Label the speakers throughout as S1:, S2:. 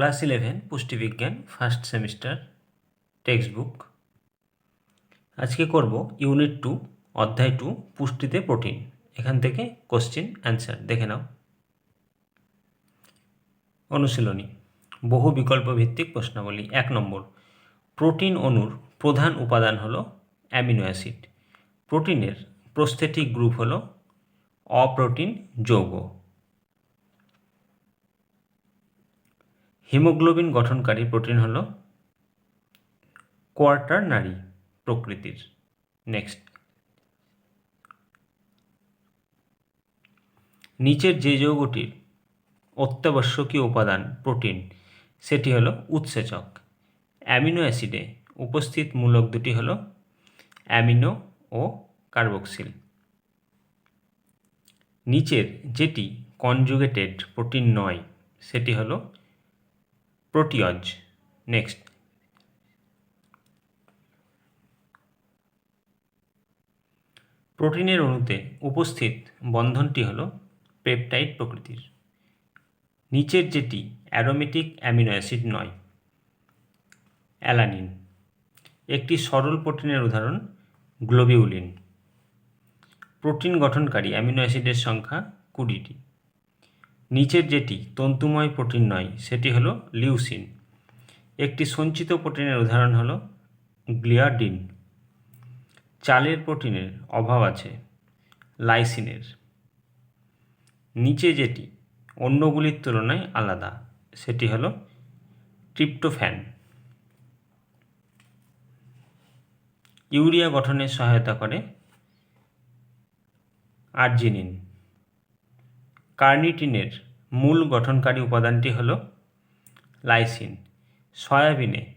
S1: Class eleven, পুষ্টিবিজ্ঞান first semester text book আজকে করব ইউনিট টু অধ্যায় টু পুষ্টিতে প্রোটিন এখান থেকে কোশ্চেন অ্যান্সার দেখে নাও। অনুশীলনী। বহু বিকল্প ভিত্তিক প্রশ্নাবলী। এক নম্বর প্রোটিন অণুর প্রধান উপাদান হল অ্যামিনো অ্যাসিড প্রোটিনের প্রস্থেটিক গ্রুপ হল অপ্রোটিন যৌগ। হিমোগ্লোবিন গঠনকারী প্রোটিন হল কোয়ার্টারনারি প্রকৃতির। নেক্সট। নিচের যে যৌগটির অত্যাবশ্যকীয় উপাদান প্রোটিন, সেটি হলো উৎসেচক। অ্যামিনো অ্যাসিডে উপস্থিত মূলক দুটি হলো অ্যামিনো ও কার্বক্সিল। নিচের যেটি কনজুগেটেড প্রোটিন নয়, সেটি হলো প্রোটিয়জ। নেক্সট। প্রোটিনের অণুতে উপস্থিত বন্ধনটি হল পেপটাইড প্রকৃতির। নিচের যেটি অ্যারোমেটিক অ্যামিনো অ্যাসিড নয়, অ্যালানিন। একটি সরল প্রোটিনের উদাহরণ গ্লোবিউলিন। প্রোটিন গঠনকারী অ্যামিনো অ্যাসিডের সংখ্যা কুড়িটি। নিচের যেটি তন্তুময় প্রোটিন নয়, সেটি হলো লিউসিন। একটি সঞ্চিত প্রোটিনের উদাহরণ হলো গ্লিয়াডিন চালের প্রোটিনের অভাব আছে, লাইসিনের। নিচে যেটি অন্যগুলির তুলনায় আলাদা, সেটি হলো ট্রিপ্টোফ্যান। ইউরিয়া গঠনে সহায়তা করে আর্জিনিন। কার্নিটিনের মূল গঠনকারী উপাদানটি হল লাইসিন। সয়াবিনে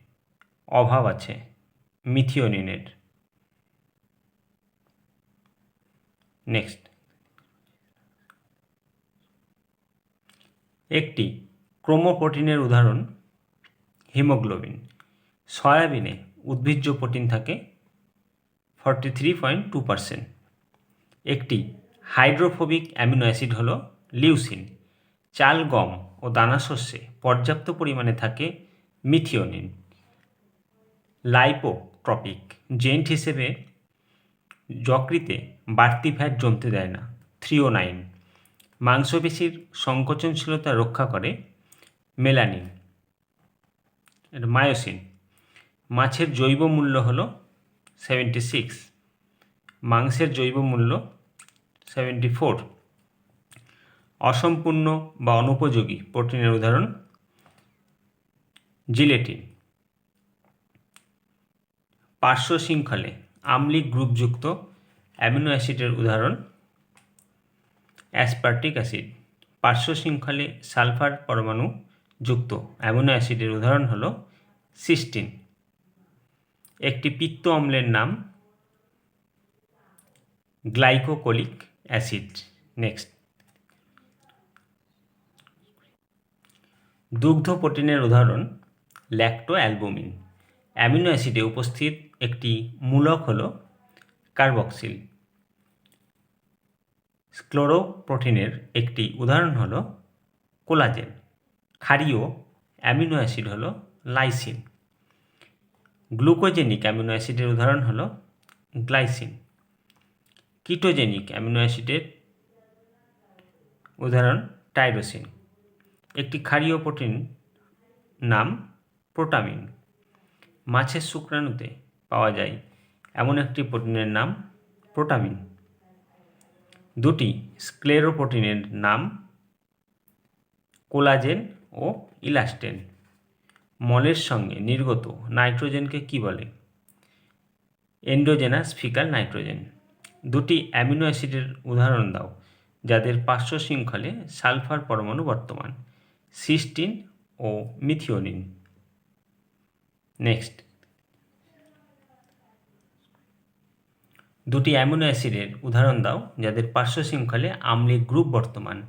S1: অভাব আছে, মিথিওনিনের। নেক্সট। একটি ক্রোমোপ্রোটিনের উদাহরণ, হিমোগ্লোবিন। সয়াবিনে উদ্ভিজ্জ প্রোটিন থাকে forty three point two percent. একটি হাইড্রোফোবিক অ্যামিনো অ্যাসিড হল লিউসিন, চাল, গম ও দানা শস্যে পর্যাপ্ত পরিমাণে থাকে মিথিওনিন। লাইপোট্রপিক জেন্ট হিসেবে যকৃতে বাড়তি ফ্যাট জমতে দেয় না থ্রিও নাইন মাংসপেশির সংকোচনশীলতা রক্ষা করে মেলানিন। মায়োসিন, মাছের জৈব মূল্য হল সেভেন্টি সিক্স। মাংসের জৈব মূল্য সেভেন্টি ফোর। অসম্পূর্ণ বা অনুপযোগী। প্রোটিনের উদাহরণ, জিলেটিন। পার্শ্ব শৃঙ্খলে আম্লিক গ্রুপযুক্ত অ্যামিনো অ্যাসিডের উদাহরণ, অ্যাসপার্টিক অ্যাসিড। পার্শ্ব শৃঙ্খলে সালফার পরমাণু যুক্ত অ্যামিনো অ্যাসিডের উদাহরণ হল সিস্টিন। একটি পিত্ত অম্লের নাম গ্লাইকোকোলিক অ্যাসিড। নেক্সট। দুগ্ধ প্রোটিনের উদাহরণ ল্যাক্টো অ্যালবুমিন অ্যামিনো অ্যাসিডে উপস্থিত একটি মূলক হল কার্বক্সিল স্ক্লোরোপ্রোটিনের একটি উদাহরণ হল কোলাজেন ক্ষারীয় অ্যামিনো অ্যাসিড হল লাইসিন গ্লুকোজেনিক অ্যামিনো অ্যাসিডের উদাহরণ হল গ্লাইসিন কিটোজেনিক অ্যামিনো অ্যাসিডের উদাহরণ টাইরোসিন একটি ক্ষারীয় প্রোটিন নাম প্রোটামিন। মাছের শুক্রাণুতে পাওয়া যায় এমন একটি প্রোটিনের নাম প্রোটামিন। দুটি স্ক্লেরোপ্রোটিনের নাম কোলাজেন ও ইলাস্টেন। মলের সঙ্গে নির্গত নাইট্রোজেনকে কি বলে? Endogenous faecal nitrogen. দুটি অ্যামিনো অ্যাসিডের উদাহরণ দাও, যাদের পার্শ্ব শৃঙ্খলে সালফার পরমাণু বর্তমান। সিস্টিন ও মিথিওনিন। নেক্সট। দুটি অ্যামিনো অ্যাসিডের উদাহরণ দাও, যাদের পার্শ্ব শৃঙ্খলে আম্লিক গ্রুপ বর্তমান,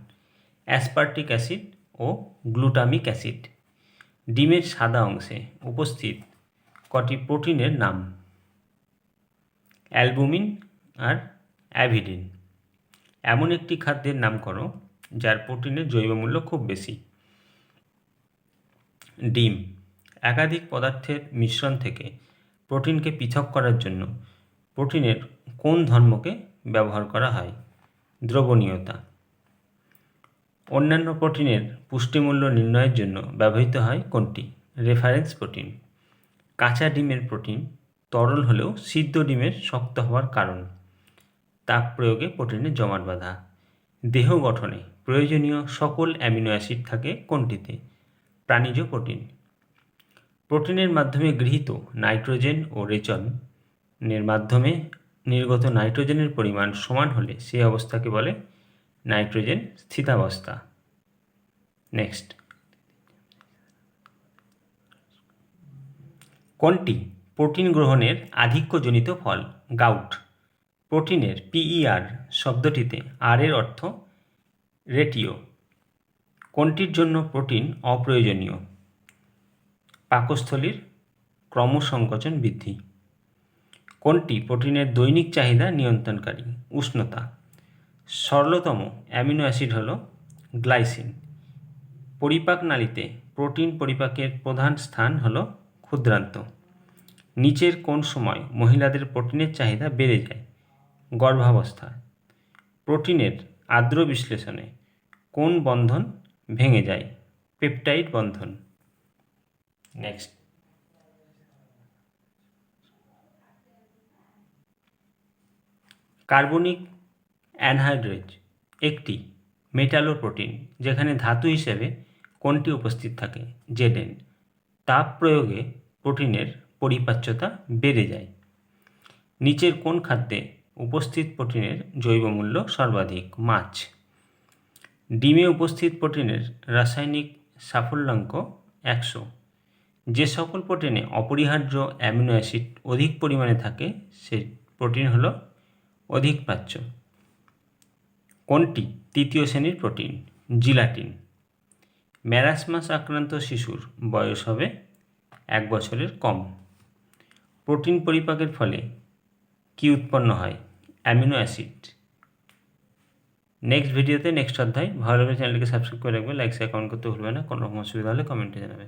S1: অ্যাসপার্টিক অ্যাসিড ও গ্লুটামিক অ্যাসিড। ডিমের সাদা অংশে উপস্থিত কটি প্রোটিনের নাম? অ্যালবুমিন আর অ্যাভিডিন। এমন একটি খাদ্যের নাম করো যার প্রোটিনের জৈব মূল্য খুব বেশি। ডিম, একাধিক পদার্থের মিশ্রণ থেকে প্রোটিনকে পৃথক করার জন্য প্রোটিনের কোন ধর্মকে ব্যবহার করা হয়? দ্রবণীয়তা। অন্যান্য প্রোটিনের পুষ্টিমূল্য নির্ণয়ের জন্য ব্যবহৃত হয় কোনটি? Reference protein. কাঁচা ডিমের প্রোটিন তরল হলেও সিদ্ধ ডিমের শক্ত হওয়ার কারণ। তাপ প্রয়োগে প্রোটিনের জমাট বাঁধা। দেহ গঠনে প্রয়োজনীয় সকল অ্যামিনো অ্যাসিড থাকে কোনটিতে? প্রাণীজ প্রোটিন। প্রোটিনের মাধ্যমে গৃহীত নাইট্রোজেন ও রেচনের মাধ্যমে নির্গত নাইট্রোজেনের পরিমাণ সমান হলে সেই অবস্থাকে বলে নাইট্রোজেন স্থিতাবস্থা। নেক্সট। কোনটি? প্রোটিন গ্রহণের আধিক্যজনিত ফল। গাউট। প্রোটিনের পিইআর শব্দটিতে আর এর অর্থ রেটিও। কোনটির জন্য প্রোটিন অপ্রয়োজনীয়? পাকস্থলীর ক্রমসংকোচন বৃদ্ধি। কোনটি প্রোটিনের দৈনিক চাহিদা নিয়ন্ত্রণকারী? উষ্ণতা। সরলতম অ্যামিনো অ্যাসিড হল গ্লাইসিন। পরিপাক নালীতে প্রোটিন পরিপাকের প্রধান স্থান হল ক্ষুদ্রান্ত। নিচের কোন সময় মহিলাদের প্রোটিনের চাহিদা বেড়ে যায়? গর্ভাবস্থা। প্রোটিনের আর্দ্র বিশ্লেষণে কোন বন্ধন ভেঙে যায়। পেপটাইড বন্ধন। নেক্সট। কার্বনিক অ্যানহাইড্রেজ একটি মেটালোপ্রোটিন যেখানে ধাতু হিসেবে কোনটি উপস্থিত থাকে? জেডেন। তাপ প্রয়োগে প্রোটিনের পরিপাচ্যতা বেড়ে যায়। নিচের কোন খাদ্যে উপস্থিত প্রোটিনের জৈব মূল্য সর্বাধিক? মাছ। ডিমে উপস্থিত প্রোটিনের রাসায়নিক সাফল্যাঙ্ক একশো। যে সকল প্রোটিনে অপরিহার্য অ্যামিনো অ্যাসিড অধিক পরিমাণে থাকে, সে প্রোটিন হলো অধিক প্রাচ্য কোনটি? তৃতীয় শ্রেণির প্রোটিন, জিলাটিন। ম্যারাসমাস আক্রান্ত শিশুর বয়স হবে এক বছরের কম। প্রোটিন পরিপাকের ফলে কি উৎপন্ন হয়? Amino acid. নেক্সট ভিডিওতে নেক্সট অধ্যায়। ভালো লাগলে চ্যানেলকে সাবস্ক্রাইব করে রাখবে লাইক শেয়ার কমেন্ট করতে ভুলবে না। কোনো রকম অসুবিধা হলে কমেন্টে জানাবে।